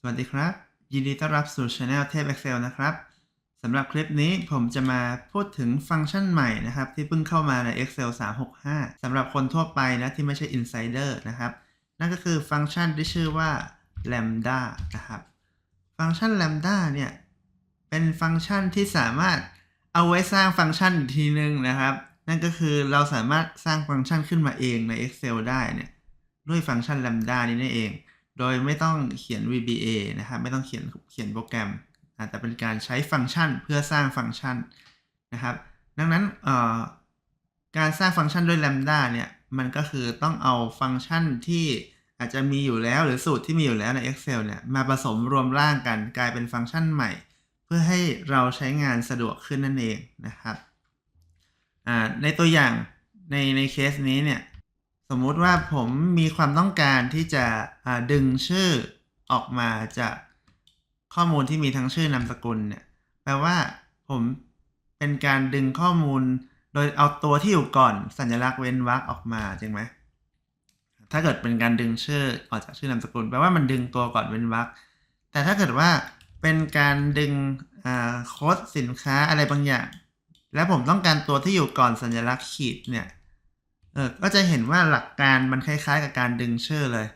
สวัสดีครับ ยินดีต้อนรับสู่ Channel เทพ Excel นะครับสำหรับคลิปนี้ผมจะมาพูดถึงฟังก์ชันใหม่นะครับ ที่เพิ่งเข้ามาใน Excel 365 สำหรับคนทั่วไปนะที่ไม่ใช่ Insider นะครับ นั่นก็คือฟังก์ชันที่ชื่อว่า Lambda นะครับ ฟังก์ชัน Lambda เนี่ย เป็นฟังก์ชันที่สามารถเอาไว้สร้างฟังก์ชันอีกทีนึงนะครับ นั่นก็คือเราสามารถสร้างฟังก์ชันขึ้นมาเองใน Excel ได้เนี่ยด้วยฟังก์ชัน Lambda นี้นั่นเอง โดยไม่ต้องเขียน VBA นะครับไม่ต้องเขียนเขียนโปรแกรมอ่าแต่เป็นการใช้ฟังก์ชันเพื่อสร้างฟังก์ชันนะครับ ดังนั้นการสร้างฟังก์ชันด้วย Lambda เนี่ยมันก็คือต้องเอาฟังก์ชันที่อาจจะมีอยู่แล้วหรือสูตรที่มีอยู่แล้วใน Excel เนี่ยมาผสมรวมร่างกันกลายเป็นฟังก์ชันใหม่ เพื่อให้เราใช้งานสะดวกขึ้นนั่นเองนะครับในตัวอย่างในในเคสนี้เนี่ย สมมุติว่าผมมีความต้องการที่จะดึงชื่อออกมาจากข้อมูลที่มีทั้งชื่อนามสกุลเนี่ยแปลว่าผมเป็นการดึงข้อมูลโดยเอาตัวที่อยู่ก่อนสัญลักษณ์เว้นวรรคออกมาจริงไหมถ้าเกิดเป็นการดึงชื่อออกจากชื่อนามสกุลแปลว่ามันดึงตัวก่อนเว้นวรรคแต่ถ้าเกิดว่าเป็นการดึงโค้ดสินค้าอะไรบางอย่าง แล้วผมต้องการตัวที่อยู่ก่อนสัญลักษณ์ขีดเนี่ย เออก็จะเห็นว่าหลักการมันคล้ายๆ กับการดึงชื่อเลย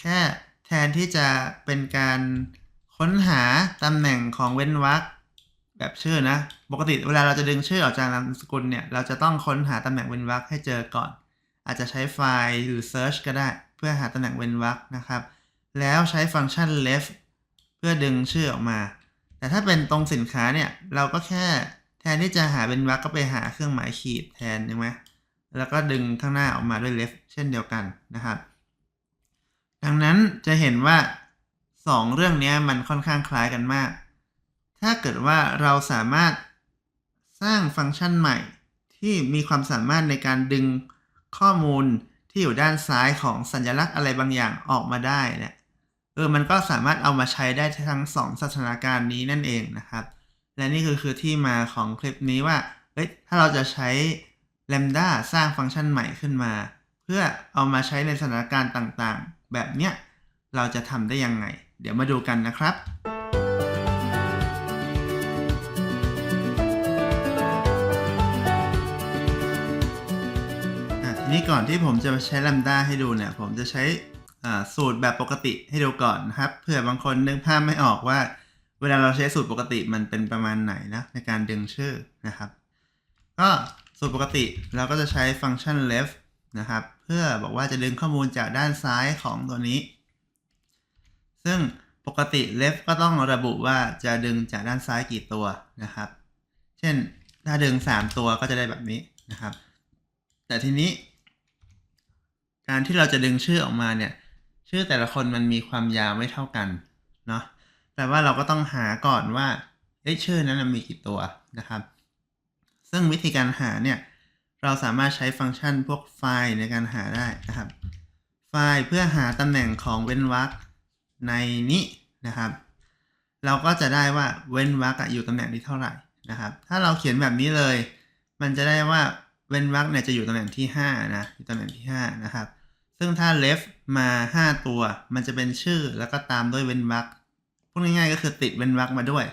แค่แทนที่จะเป็นการค้นหาตำแหน่งของเว้นวรรคแบบชื่อนะ ปกติเวลาเราจะดึงชื่อออกจากนามสกุลเนี่ย เราจะต้องค้นหาตำแหน่งเว้นวรรคให้เจอก่อน อาจจะใช้ไฟล์หรือ search ก็ได้ เพื่อหาตำแหน่งเว้นวรรคนะครับ แล้วใช้ฟังก์ชัน left เพื่อดึงชื่อออกมา แต่ถ้าเป็นตรงสินค้าเนี่ย เราก็แค่แทนที่จะหาเว้นวรรคก็ไปหาเครื่องหมายขีดแทนใช่ไหม แล้วก็ดึงข้างหน้าออกมาด้วย left เช่นเดียวกันนะครับ ดังนั้นจะเห็นว่า 2 เรื่องนี้มันค่อนข้างคล้ายกันมาก ถ้าเกิดว่าเราสามารถสร้างฟังก์ชันใหม่ที่มีความสามารถในการดึงข้อมูลที่อยู่ด้านซ้ายของสัญลักษณ์อะไรบางอย่างออกมาได้เนี่ยเออมันก็สามารถเอามาใช้ได้ทั้ง 2 สถานการณ์นี้นั่นเองนะครับ และนี่คือคือที่มาของคลิปนี้ว่าเฮ้ยถ้าเราจะใช้ Lambda สร้างฟังก์ชันใหม่ขึ้นมา เพื่อเอามาใช้ในสถานการณ์ต่างๆ แบบเนี้ยเราจะทำได้ยังไง เดี๋ยวมาดูกันนะครับอะทีนี้ก่อนที่ผมจะใช้ Lambda ให้ดูเนี่ย ผมจะใช้อ่าสูตรแบบปกติให้ดูก่อนนะครับ เผื่อบางคนนึกภาพไม่ออกว่า เวลาเราใช้สูตรปกติมันเป็นประมาณไหนนะในการดึงชื่อนะครับ ก็ สูตรปกติเราก็จะใช้ฟังก์ชัน left นะครับ เพื่อบอกว่าจะดึงข้อมูลจากด้านซ้ายของตัวนี้ ซึ่งปกติ left ก็ต้องระบุว่าจะดึงจากด้านซ้ายกี่ตัวนะครับ เช่นถ้าดึง 3 ตัวก็จะได้แบบนี้นะครับ แต่ทีนี้ การที่เราจะดึงชื่อออกมาเนี่ย ชื่อแต่ละคนมันมีความยาวไม่เท่ากันเนาะแต่ว่าเราก็ต้องหาก่อนว่าเอ้ชื่อนั้นนมีกี่ตัวนะครับ ซึ่งวิธีการหาเนี่ย เราสามารถใช้ฟังก์ชันพวกไฟล์ในการหาได้นะครับ ไฟล์เพื่อหาตำแหน่งของเว้นวรรคในนี้นะครับ เราก็จะได้ว่าเว้นวรรคอะอยู่ตำแหน่งที่เท่าไหร่นะครับ ถ้าเราเขียนแบบนี้เลย มันจะได้ว่าเว้นวรรคเนี่ยจะอยู่ตำแหน่งที่5นะอยู่ตำแหน่งที่5นะครับ ซึ่งถ้า left มา 5 ตัว มันจะเป็นชื่อแล้วก็ตามด้วยเว้นวรรคพูดง่ายๆก็คือติดเว้นวรรคมาด้วย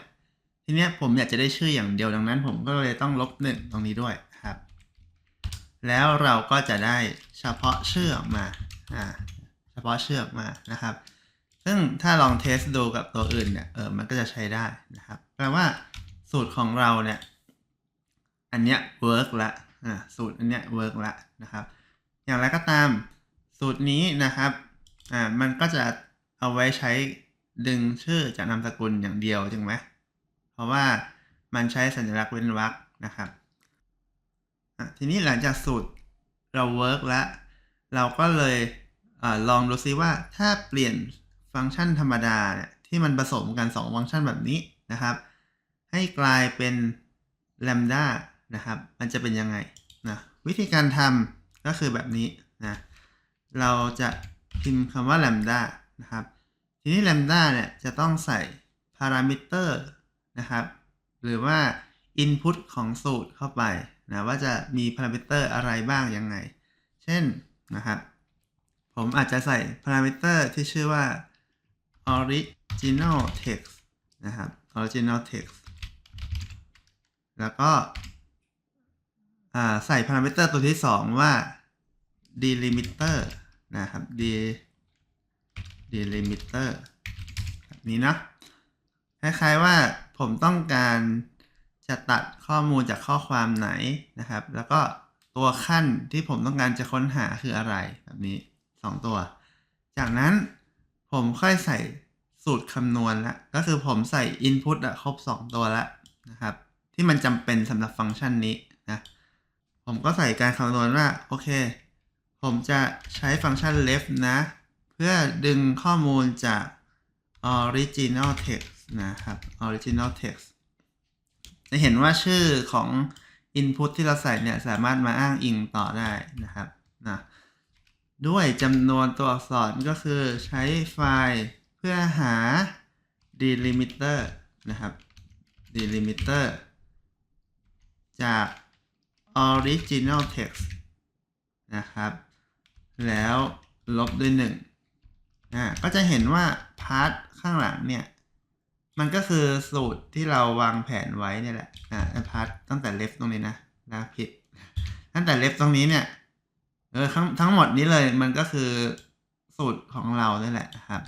ทีเนี้ยผมอยากจะได้ชื่ออย่างเดียวดังนั้น ผมก็เลยต้องลบหนึ่งตรงนี้ด้วยครับ แล้วเราก็จะได้เฉพาะชื่อออกมาอ่าเฉพาะชื่อออกมานะครับ ซึ่งถ้าลองเทสดูกับตัวอื่นเนี่ยเออมันก็จะใช้ได้นะครับแปลว่าสูตรของเราเนี่ยอันเนี้ยเวิร์กละอ่าสูตรอันเนี้ยเวิร์กละนะครับ อย่างไรก็ตามสูตรนี้นะครับอ่ามันก็จะเอาไว้ใช้ดึงชื่อจากนามสกุลอย่างเดียวจริงไหม ราะว่ามันใช้สัญลักษณ์เว้นวรรคนะครับทีนี้หลังจากสูตรเราเวิร์กแล้ว เราก็เลยอลองดูซิว่าถ้าเปลี่ยนฟังก์ชันธรรมดาเนี่ยที่มันผสมกัน 2 ฟังก์ชันแบบนี้นะครับ ให้กลายเป็น lambda นะครับ มันจะเป็นยังไงนะวิธีการทำก็คือแบบนี้นะเราจะพิมพ์คำว่า lambda นะครับ ทีนี้ lambda เนี่ยจะต้องใส่พารามิเตอร์ นะครับ หรือว่า input ของสูตรเข้าไปนะว่าจะมีพารามิเตอร์อะไรบ้างยังไง เช่นนะครับผมอาจจะใส่พารามิเตอร์ที่ชื่อว่า original text นะครับ original text แล้วก็ใส่ parameter ตัวที่สองว่า delimiter นะครับ d delimiter แบบนี้เนาะคล้ายๆว่า ผมต้องการจะตัดข้อมูลจากข้อความไหนนะครับ แล้วก็ตัวขั้นที่ผมต้องการจะค้นหาคืออะไรแบบนี้ 2 ตัว จากนั้นผมค่อยใส่สูตรคำนวณละก็คือผมใส่ input อะครบ 2 ตัวแล้วนะครับ ที่มันจำเป็นสำหรับฟังก์ชันนี้นะผมก็ใส่การคำนวณว่า โอเค ผมจะใช้ฟังก์ชัน left นะ เพื่อดึงข้อมูลจาก original text นะครับ original text จะเห็นว่าชื่อของ input ที่เราใส่เนี่ย สามารถมาอ้างอิงต่อได้นะครับนะด้วยจำนวนตัวอักษรก็คือใช้ไฟล์เพื่อหา delimiter นะครับ delimiter จาก original text นะครับ แล้วลบด้วยหนึ่งอ่าก็จะเห็นว่า พาร์ทข้างหลังเนี่ย มันก็คือสูตรที่เราวางแผนไว้เนี่ยแหละอ่าพาร์ทตั้งแต่เลฟตรงนี้นะนะผิด ตั้งแต่เลฟตรงนี้เนี่ยเออทั้งทั้งหมดนี้เลยมันก็คือสูตรของเราเนี่ยแหละนะครับ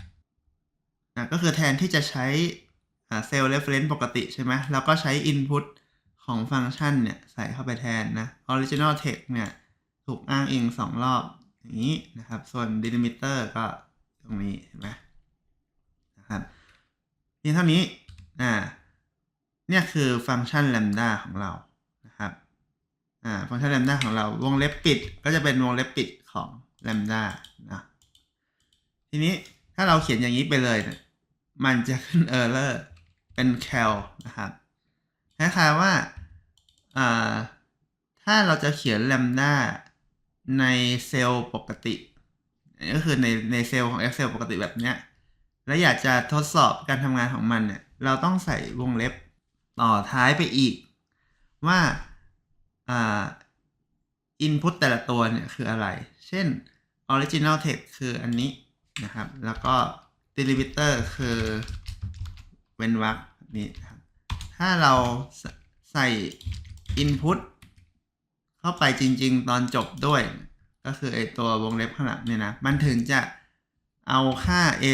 อะก็คือแทนที่จะใช้อ่าเซลล์เรฟเฟรนซ์ปกติใช่ไหมแล้วก็ใช้ input ของฟังก์ชันเนี่ย ใส่เข้าไปแทนนะ original text เนี่ย ถูกอ้างอิงสองรอบ อย่างนี้นะครับ ส่วน delimiter ก็ตรงนี้เห็นไหมนะครับ เพียงเท่านี้ อ่า เนี่ยคือฟังก์ชัน lambda ของเรา นะครับ อ่า ฟังก์ชัน lambda ของเรา วงเล็บปิด ก็จะเป็นวงเล็บปิดของ lambda นะ ทีนี้ถ้าเราเขียนอย่างนี้ไปเลยเนี่ยมันจะขึ้น error เป็น cal นะครับคล้ายๆว่า อ่า ถ้าเราจะเขียน lambda ในเซลล์ปกติ ก็คือในในเซลล์ของ Excel ปกติแบบเนี้ย แล้วอยากจะทดสอบการทำงานของมันเนี่ยเราต้องใส่วงเล็บต่อท้ายไปอีก ว่าอ่า input แต่ละตัวเนี่ยคืออะไร เช่น original text คืออันนี้นะครับ แล้วก็ delimiter คือเว้นวรรคนี้ครับ ถ้าเราใส่ input เข้าไปจริง ๆ ตอนจบด้วย ก็คือไอตัววงเล็บข้างหลังเนี่ยนะ มันถึงจะ เอาค่า a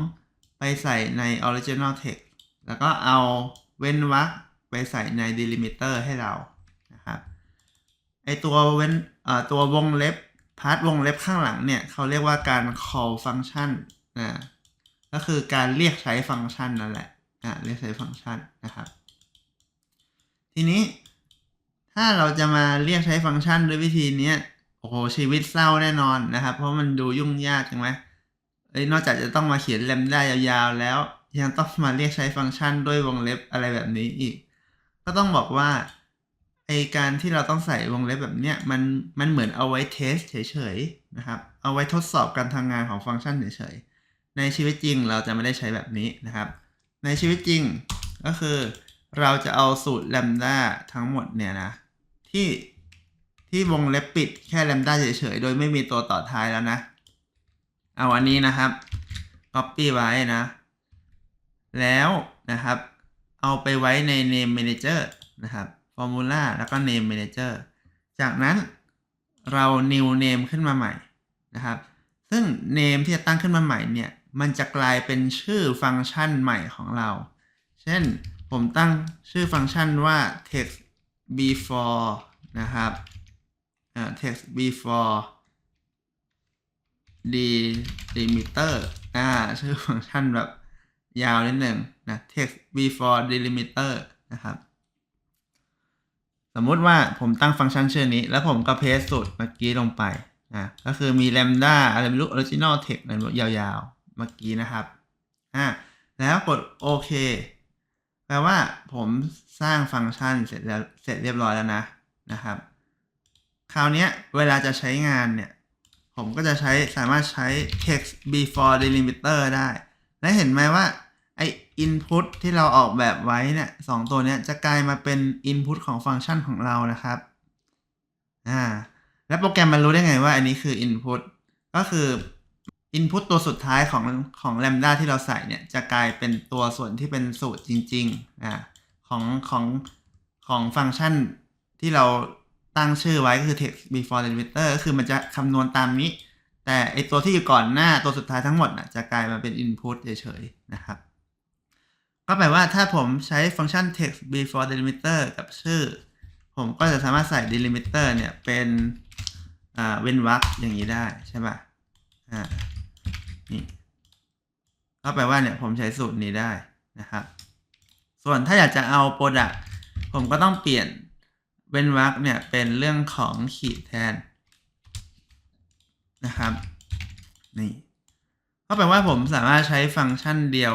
2ไปใส่ใน original text แล้วก็เอาเว้นวรรคไปใส่ใน delimiter ให้เรานะครับไอตัวเว้นเอ่อตัววงเล็บพาร์ทวงเล็บข้างหลังเนี่ยเขาเรียกว่าการ call function นะก็คือการเรียกใช้ฟังก์ชันนั่นแหละอะเรียกใช้ฟังก์ชันนะครับ ทีนี้ถ้าเราจะมาเรียกใช้ฟังก์ชันด้วยวิธีนี้โอ้โหชีวิตเศร้าแน่นอนนะครับ เพราะมันดูยุ่งยากใช่ไหม เอ้ยนอกจากจะต้องมาเขียนแลมด้ยาวๆ แล้ว ยังต้องมาเรียกใช้ฟังก์ชันด้วยวงเล็บอะไรแบบนี้อีก ก็ต้องบอกว่าไอการที่เราต้องใส่วงเล็บแบบเนี้ยมันมันเหมือนเอาไว้เทสเฉยๆนะครับเอาไว้ทดสอบการทำงานของฟังก์ชันเฉยๆในชีวิตจริงเราจะไม่ได้ใช้แบบนี้นะครับ ในชีวิตจริงก็คือ เราจะเอาสูตรแลมด้าทั้งหมดเนี่ยนะที่ที่วงเล็บปิดแค่แลมด้าเฉยๆ โดยไม่มีตัวต่อท้ายแล้วนะ เอาอันนี้นะครับ copy ไว้นะ แล้วนะครับ เอาไปไว้ใน name manager นะครับ formula แล้วก็ name manager จากนั้นเรา new name ขึ้นมาใหม่นะครับ ซึ่ง name ที่จะตั้งขึ้นมาใหม่เนี่ย มันจะกลายเป็นชื่อฟังก์ชันใหม่ของเรา เช่นผมตั้งชื่อฟังก์ชันว่า text before นะครับ text before delimiter อ่า ชื่อฟังก์ชันแบบยาวนิดหนึ่งนะ text before delimiter นะครับ สมมุติว่าผมตั้งฟังก์ชันชื่อนี้ แล้วผมก็เพสสูตรเมื่อกี้ลงไปนะก็คือมี lambda อะไรไม่รู้ original text อะไรยาวๆ เมื่อกี้นะครับอ่าแล้วกดโอเคแปลว่าผมสร้างฟังก์ชันเสร็จแล้วเสร็จเรียบร้อยแล้วนะนะครับ คราวนี้เวลาจะใช้งานเนี่ย ผมก็จะใช้สามารถใช้ text before delimiter ได้ และเห็นไหมว่าไอ input ที่เราออกแบบไว้เนี่ยสองตัวเนี้ยจะกลายมาเป็น input ของฟังก์ชันของเรานะครับอ่าแล้วโปรแกรมมันรู้ได้ไงว่าอันนี้คือ input ก็คือ input ตัวสุดท้ายของของ lambda ที่เราใส่เนี่ย จะกลายเป็นตัวส่วนที่เป็นสูตรจริงๆอ่าของของของฟังก์ชันที่เรา ตั้งชื่อไว้ก็คือ text before delimiter ก็คือมันจะคำนวณตามนี้ แต่ไอตัวที่อยู่ก่อนหน้าตัวสุดท้ายทั้งหมดนะจะกลายมาเป็น input เฉยๆนะครับ ก็แปลว่าถ้าผมใช้ฟังก์ชัน text before delimiter กับชื่อ ผมก็จะสามารถใส่ delimiter เนี่ยเป็นเว้นวรรคอย่างนี้ได้ใช่ป่ะอ่านี่ก็แปลว่าเนี่ยผมใช้สูตรนี้ได้นะครับ ส่วนถ้าอยากจะเอา product ผมก็ต้องเปลี่ยน เว้นวรรคเนี่ยเป็นเรื่องของขีดแทนนะครับนี่ก็แปลว่าผมสามารถใช้ฟังก์ชันเดียว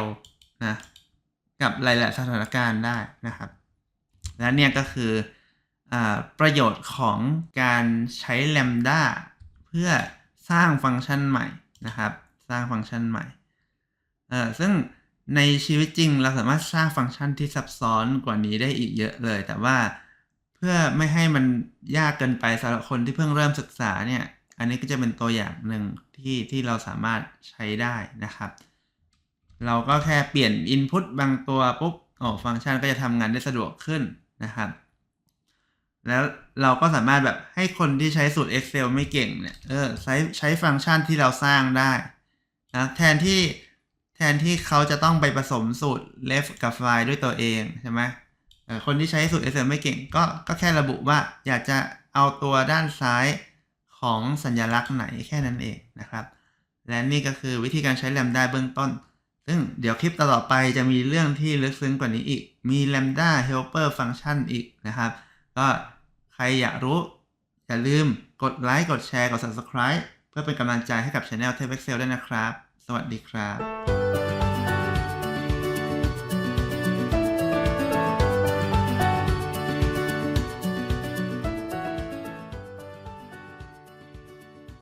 นะกับหลายๆสถานการณ์ได้นะครับ และเนี่ยก็คืออประโยชน์ของการใช้ lambda เพื่อสร้างฟังก์ชันใหม่นะครับ สร้างฟังก์ชันใหม่เออซึ่งในชีวิตจริงเราสามารถสร้างฟังก์ชันที่ซับซ้อนกว่านี้ได้อีกเยอะเลย แต่ว่า พื่อไม่ให้มันยากเกินไปสำหรับคนที่เพิ่งเริ่มศึกษาเนี่ย อันนี้ก็จะเป็นตัวอย่างหนึ่งที่ที่เราสามารถใช้ได้นะครับ เราก็แค่เปลี่ยน Input บางตัวปุ๊บโอ้ฟังก์ชันก็จะทำงานได้สะดวกขึ้นนะครับ แล้วเราก็สามารถแบบให้คนที่ใช้สูตร Excel ไม่เก่งเนี่ยเออใช้ใช้ฟังก์ชันที่เราสร้างได้นะแทนที่แทนที่เขาจะต้องไปผสมสูตร left กับ file ด้วยตัวเองใช่ไหมเคนที่ใช้สูตร Excel ไม่เก่งก็ก็แค่ระบุว่าอยากจะเอาตัวด้านซ้ายของสัญลักษณ์ไหนแค่นั้นเองนะครับ และนี่ก็คือวิธีการใช้ Lambda เบื้องต้น ซึ่งเดี๋ยวคลิปต่อไปจะมีเรื่องที่ลึกซึ้งกว่านี้อีก มี Lambda Helper Function อีกนะครับ ก็ใครอยากรู้ อย่าลืมกดไลค์กดแชร์กด Subscribe เพื่อเป็นกำลังใจให้กับ Channel t e p Excel ด้วยนะครับ สวัสดีครับ